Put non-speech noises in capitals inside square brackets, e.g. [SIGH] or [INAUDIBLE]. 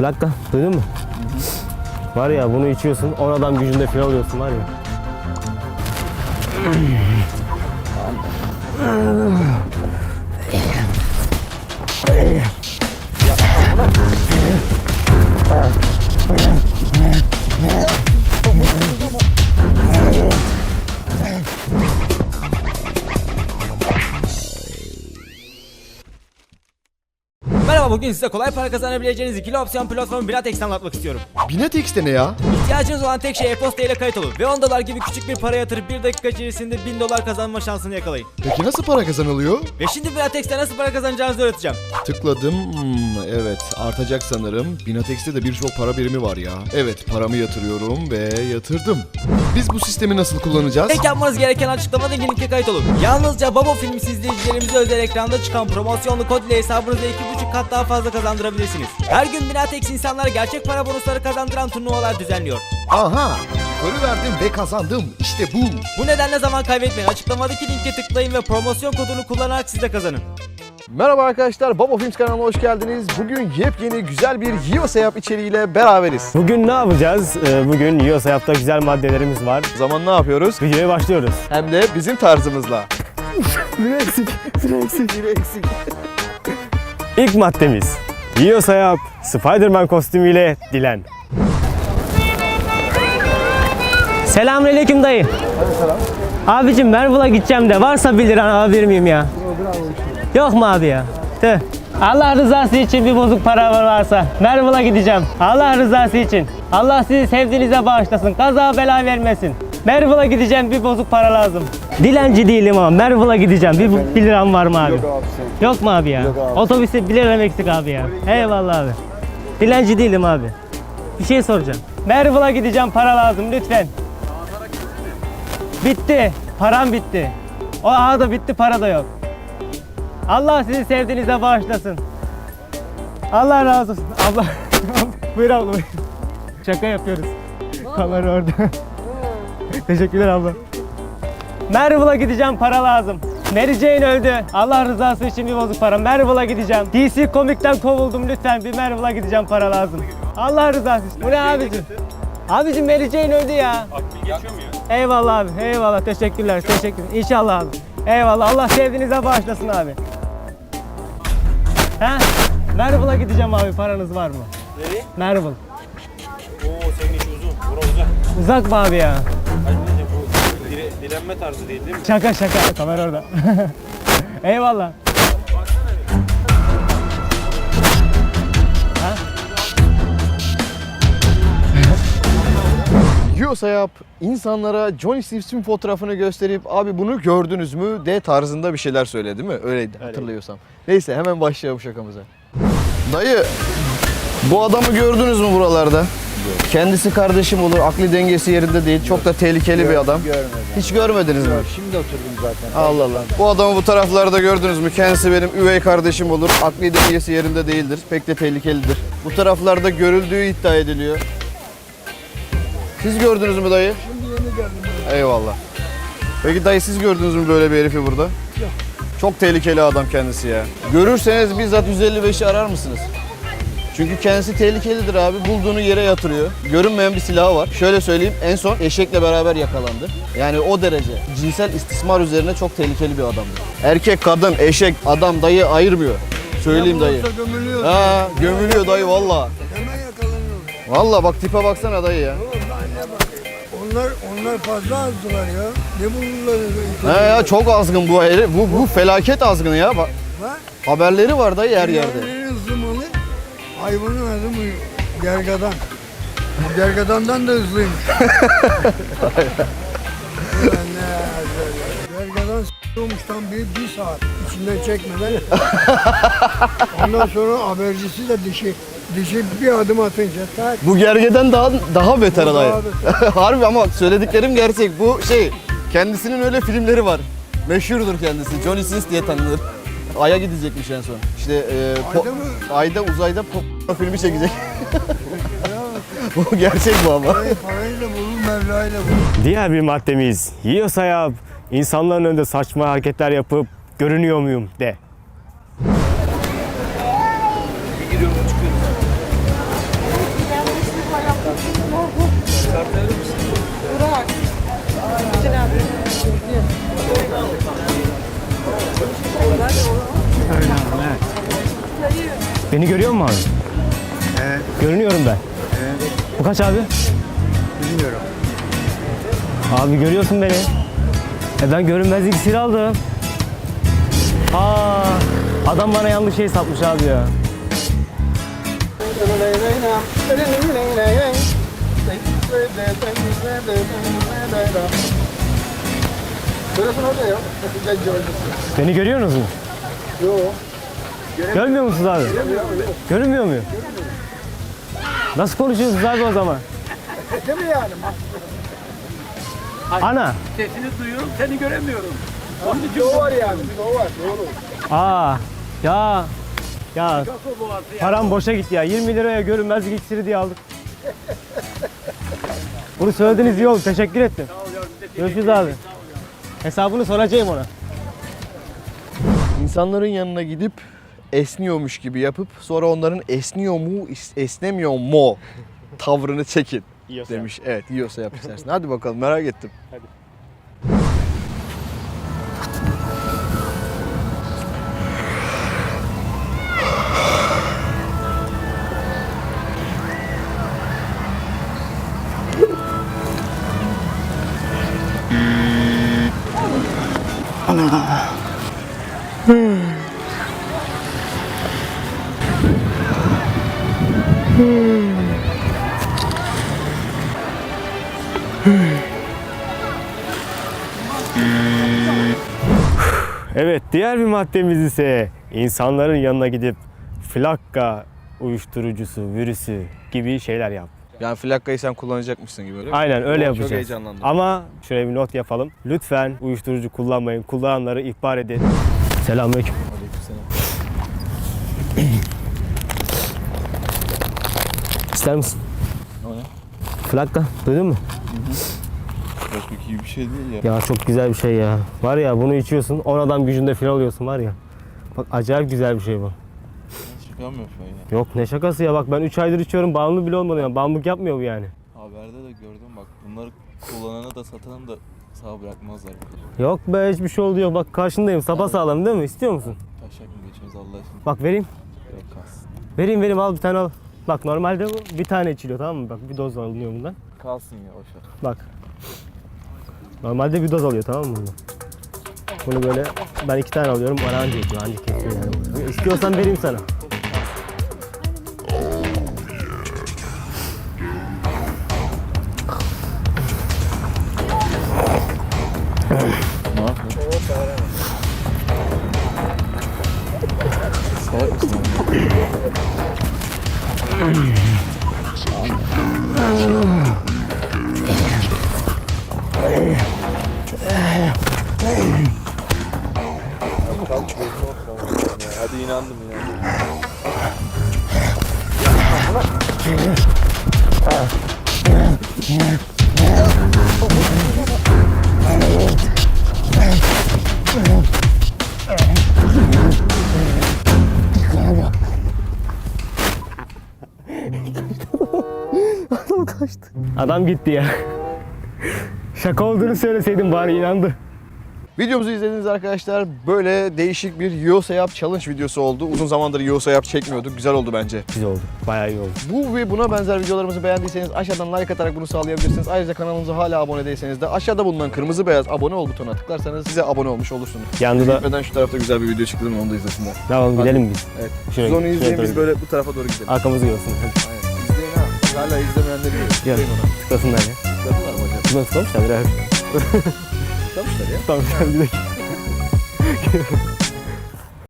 Flakka duydun mu? Var ya bunu içiyorsun 10 adam gücünde fil oluyorsun var ya. Bugün size kolay para kazanabileceğiniz ikili opsiyon platformu Biratex'i anlatmak istiyorum. Binetex'te ne ya? İhtiyacınız olan tek şey e-posta ile kayıt olun ve 10 dolar gibi küçük bir para yatırıp 1 dakika içerisinde 1000 dolar kazanma şansını yakalayın. Peki nasıl para kazanılıyor? Ve şimdi Biratex'te nasıl para kazanacağınızı öğreteceğim. Tıkladım. Hmm, evet artacak sanırım. Binatex'te de birçok para birimi var ya. Evet paramı yatırıyorum ve yatırdım. Biz bu sistemi nasıl kullanacağız? Tek yapmanız gereken açıklamadaki linke kayıt olun. Yalnızca Babo Filmsi izleyicilerimize özel ekranda çıkan promosyonlu kod ile hesabınıza 2,5 kat daha fazla kazandırabilirsiniz. Her gün Biratex insanlara gerçek para bonusları kazandıran turnuvalar düzenliyor. Aha! Yukarı verdim ve kazandım. İşte bu. Bu nedenle zaman kaybetmeyin. Açıklamadaki linke tıklayın ve promosyon kodunu kullanarak siz de kazanın. Merhaba arkadaşlar. Baba Films kanalına hoş geldiniz. Bugün yepyeni güzel bir Yiyosa Yap içeriğiyle beraberiz. Bugün ne yapacağız? Ee, Bugün Yiyorsa Yap'ta güzel maddelerimiz var. O zaman ne yapıyoruz? Videoya başlıyoruz. Hem de bizim tarzımızla. Bir eksik, bir eksik. Bir eksik. İlk maddemiz. Yiyorsa Yap, Spider-Man kostümüyle Dilen. Selamünaleyküm dayı. Abicim Mervul'a gideceğim de varsa 1 liran alabilir miyim ya? Yok mu abi ya? Tüh. Allah rızası için bir bozuk para varsa Mervul'a gideceğim. Allah rızası için. Allah sizi sevdiğinize bağışlasın. Kaza bela vermesin. Mervul'a gideceğim bir bozuk para lazım. Dilenci değilim ama Mervul'a gideceğim. Bir, bir liram var mı abi? Yok mu abi ya? Otobüste 1 liram eksik abi ya. Eyvallah abi. Dilenci değilim abi. Bir şey soracağım. Mervul'a gideceğim para lazım lütfen. Bitti. Param bitti. O ağa da bitti para da yok. Allah sizi sevdiğinize bağışlasın. Allah razı olsun. Abla. [LAUGHS] buyur abla buyur. Şaka yapıyoruz. Kamera orada. Teşekkürler abla. Mervul'a gideceğim para lazım. Mary Jane öldü. Allah rızası için bir bozuk para. Mervul'a gideceğim. DC Komik'ten kovuldum lütfen. Bir Mervul'a gideceğim para lazım. Allah rızası için. Bu ne abicim? Abicim Mary Jane öldü ya. Eyvallah abi. Eyvallah. Teşekkürler. Teşekkür. İnşallah abi. Eyvallah. Allah sevdiğinize bağışlasın abi. He? Mervul'a gideceğim abi. Paranız var mı? Nereye? Mervul. Oo senin iş uzun. Bura uzak. Uzak mı abi ya? Direnme tarzı değil değil mi? Şaka şaka. Kamera orada. [LAUGHS] Eyvallah. Yiyorsa yap, insanlara Johnny Sips'in fotoğrafını gösterip abi bunu gördünüz mü de tarzında bir şeyler söyledi değil mi? Öyleydi hatırlıyorsam. Neyse hemen başlayalım şakamıza. Dayı bu adamı gördünüz mü buralarda? Kendisi kardeşim olur, akli dengesi yerinde değil. Çok da tehlikeli bir adam. Görmedim. Hiç görmediniz mi? Şimdi oturdum zaten. Allah Allah. Bu adamı bu taraflarda gördünüz mü? Kendisi benim üvey kardeşim olur. Akli dengesi yerinde değildir. Pek de tehlikelidir. Bu taraflarda görüldüğü iddia ediliyor. Siz gördünüz mü dayı? Şimdi yeni geldim. Eyvallah. Peki dayı siz gördünüz mü böyle bir herifi burada? Yok. Çok tehlikeli adam kendisi ya. Görürseniz bizzat 155'i arar mısınız? Çünkü kendisi tehlikelidir abi. Bulduğunu yere yatırıyor. Görünmeyen bir silahı var. Şöyle söyleyeyim en son eşekle beraber yakalandı. Yani o derece cinsel istismar üzerine çok tehlikeli bir adamdır. Erkek, kadın, eşek, adam dayı ayırmıyor. Söyleyeyim dayı. Gömülüyor. Ha, gömülüyor dayı valla. Hemen yakalanıyor. Valla bak tipe baksana dayı ya. Onlar onlar fazla azdılar ya. Ne bulurlar? He ya çok azgın bu herif. Bu, bu felaket azgını ya. Bak, Ha? haberleri var dayı her yerde. Hayvanın adı bu gergadan. Bu gergadandan da güzel. [LAUGHS] Gergadan s**yormuş tam bir, bir saat içinden çekmeden. Ondan sonra habercisi de dişi. Dişi bir adım atınca tak. Bu gergeden daha daha beter daha [LAUGHS] Harbi ama söylediklerim gerçek. Bu şey kendisinin öyle filmleri var. Meşhurdur kendisi. Johnny Sins diye tanınır. Ay'a gidecekmiş en son. İşte e, po- Ayda mı? Ayda uzayda po- [LAUGHS] filmi çekecek. [LAUGHS] bu gerçek bu ama. Parayı, parayla bulur, Mevla'yla bulur. Diğer bir maddemiz. Yiyorsa yap. İnsanların önünde saçma hareketler yapıp görünüyor muyum de. Beni görüyor musun abi? Evet. Görünüyorum ben. Bu kaç abi? Bilmiyorum. Abi görüyorsun beni. E ben görünmezlik iksiri aldım. Aa, adam bana yanlış şey satmış abi ya. Beni görüyorsunuz mu? Yok. Görmüyor musunuz abi? Görünmüyor muyum? Nasıl konuşuyorsunuz abi o zaman? Değil mi yani? Ana. Sesini duyuyorum, seni göremiyorum. O var yani. O var. Doğru. Aa. Ya. Ya. Param boşa gitti ya. 20 liraya görünmezlik iksiri diye aldık. Bunu söylediğiniz iyi oldu. Teşekkür ettim. Görüşürüz abi. Hesabını soracağım ona. İnsanların yanına gidip esniyormuş gibi yapıp sonra onların esniyor mu, esnemiyor mu tavrını çekin demiş. Evet, yiyorsa yap istersen. Hadi bakalım merak ettim. Evet diğer bir maddemiz ise insanların yanına gidip flakka uyuşturucusu, virüsü gibi şeyler yap. Yani flakkayı sen kullanacakmışsın gibi öyle mi? Aynen öyle yapacağız. Çok heyecanlandım. Ama şuraya bir not yapalım. Lütfen uyuşturucu kullanmayın. Kullananları ihbar edin. Selamünaleyküm. İster misin? O ne? Flakka. Duydun mu? Çok iyi bir şey değil ya. Ya çok güzel bir şey ya. Var ya bunu içiyorsun 10 adam gücünde filan oluyorsun var ya. Bak acayip güzel bir şey bu. Şaka mı yapıyorsun ya? Yok ne şakası ya bak ben 3 aydır içiyorum bağımlı bile olmadım yani. Bağımlılık yapmıyor bu yani. Haberde de gördüm bak bunları kullananı da satanı da sağ bırakmazlar. Yok be hiçbir şey oldu yok. Bak karşındayım sapa sağlam değil mi? İstiyor musun? Taşak mı geçiyoruz Allah aşkına? Bak vereyim. Yok kalsın. Vereyim vereyim al bir tane al. Bak normalde bu bir tane içiliyor tamam mı? Bak bir doz alınıyor bundan. Kalsın ya boşver. Bak. Normalde bir doz alıyor tamam mı bundan? Bunu böyle ben iki tane alıyorum bana anca yetiyor anca kesiyor yani. İstiyorsan vereyim sana. Salak mısın inandım inandım. Adam gitti ya. Şaka olduğunu söyleseydin bari inandı. Videomuzu izlediğiniz arkadaşlar böyle değişik bir Yosa Yap Challenge videosu oldu. Uzun zamandır Yosa Yap çekmiyorduk. Güzel oldu bence. Güzel oldu. Bayağı iyi oldu. Bu ve buna benzer videolarımızı beğendiyseniz aşağıdan like atarak bunu sağlayabilirsiniz. Ayrıca kanalımıza hala abone değilseniz de aşağıda bulunan kırmızı beyaz abone ol butonuna tıklarsanız size abone olmuş olursunuz. Yanında da Gitmeden şu tarafta güzel bir video çıktı mı onu da izlesinler. devam gidelim biz. Evet. Şuraya, Siz onu izleyin biz böyle bu tarafa doğru gidelim. Arkamızı görsün. Hadi Aynen. İzleyin ha. Hala izlemeyenleri Gel. izleyin ona. tıklasınlar ya. Tıkladılar mı hocam? [LAUGHS] 썸? 썸? 썸? 썸? 썸? 썸? 썸? 썸? 썸? 썸? 썸?